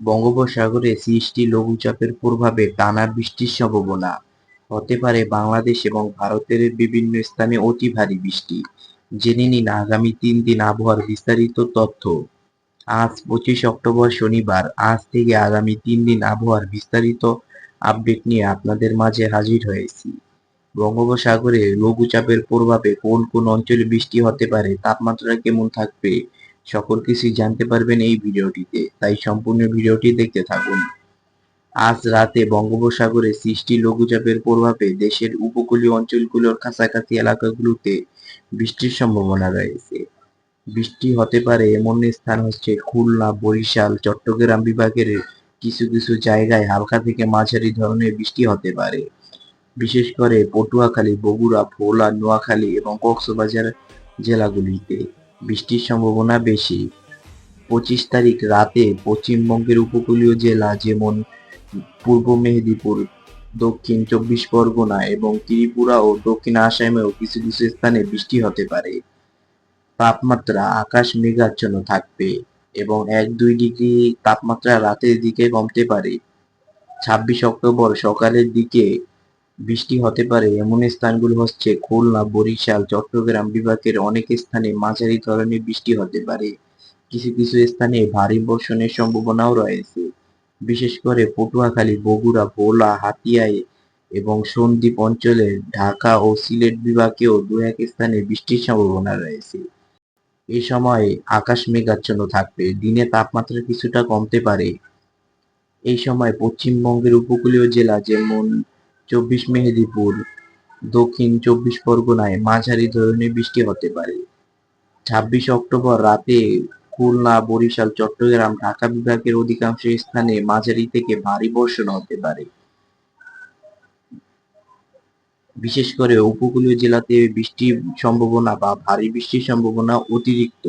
বঙ্গোপসাগরে সৃষ্টি লঘুচাপের প্রভাবে টানা বৃষ্টির সম্ভাবনা। হতে পারে বাংলাদেশ এবং ভারতের বিভিন্ন স্থানে অতি ভারী বৃষ্টি। জেনে নিন আগামী তিন দিন আবহাওয়ার বিস্তারিত তথ্য। আজ পঁচিশ অক্টোবর শনিবার, আজ থেকে আগামী তিন দিন আবহাওয়ার বিস্তারিত আপডেট নিয়ে আপনাদের মাঝে হাজির হয়েছি। বঙ্গোপসাগরে লঘুচাপের প্রভাবে কোন কোন অঞ্চলে বৃষ্টি হতে পারে, তাপমাত্রা কেমন থাকবে সকল কিছুই জানতে পারবেন এই ভিডিওটিতে। তাই সম্পূর্ণ ভিডিওটি দেখতে থাকুন। আজ রাতে বঙ্গোপসাগরে সৃষ্টি লঘুচাপের প্রভাবে দেশের উপকূলীয় অঞ্চলগুলোর কাছাকাছি এলাকাগুলোতে বৃষ্টির সম্ভাবনা রয়েছে। বৃষ্টি হতে পারে এমন স্থান হচ্ছে খুলনা, বরিশাল, চট্টগ্রাম বিভাগের কিছু কিছু জায়গায় হালকা থেকে মাঝারি ধরনের বৃষ্টি হতে পারে। বিশেষ করে পটুয়াখালী, বগুড়া, ভোলা, নোয়াখালী এবং কক্সবাজার জেলাগুলিতে। বৃষ্টির সম্ভাবনা বেশি। পঁচিশ তারিখ রাতে পশ্চিমবঙ্গের উপকূলীয় জেলা যেমন পূর্ব মেদিনীপুর দক্ষিণ চব্বিশ পরগনা এবং ত্রিপুরা ও দক্ষিণ আসামেও কিছু কিছু স্থানে বৃষ্টি হতে পারে। তাপমাত্রা আকাশ মেঘাচ্ছন্ন থাকবে এবং এক দুই ডিগ্রি তাপমাত্রা রাতের দিকে কমতে পারে। ছাব্বিশ অক্টোবর সকালের দিকে বৃষ্টি হতে পারে। এমন স্থানগুলো হচ্ছে খুলনা, বরিশাল, চট্টগ্রাম বিভাগের অনেক স্থানে মাঝারি ধরনের বৃষ্টি হতে পারে। কিছু কিছু স্থানে ভারী বর্ষণের সম্ভাবনাও রয়েছে। বিশেষ করে পটুয়াখালী, বগুড়া, ভোলা হাতিয়ায় এবং সন্দ্বীপ অঞ্চলে ঢাকা ও সিলেট বিভাগেও দু এক স্থানে বৃষ্টির সম্ভাবনা রয়েছে। এই সময় আকাশ মেঘাচ্ছন্ন থাকবে। দিনে তাপমাত্রা কিছুটা কমতে পারে। এই সময় পশ্চিমবঙ্গের উপকূলীয় জেলা যেমন চব্বিশ মেহেদিপুর দক্ষিণ চব্বিশ পরগনায় মাঝারি ধরনের বৃষ্টি হতে পারে। ছাব্বিশ অক্টোবর রাতে খুলনা, বরিশাল, চট্টগ্রাম, ঢাকা বিভাগের অধিকাংশ স্থানে মাঝারি থেকে ভারী বর্ষণ হতে পারে। বিশেষ করে উপকূলীয় জেলাতে বৃষ্টির সম্ভাবনা বা ভারী বৃষ্টির সম্ভাবনা অতিরিক্ত।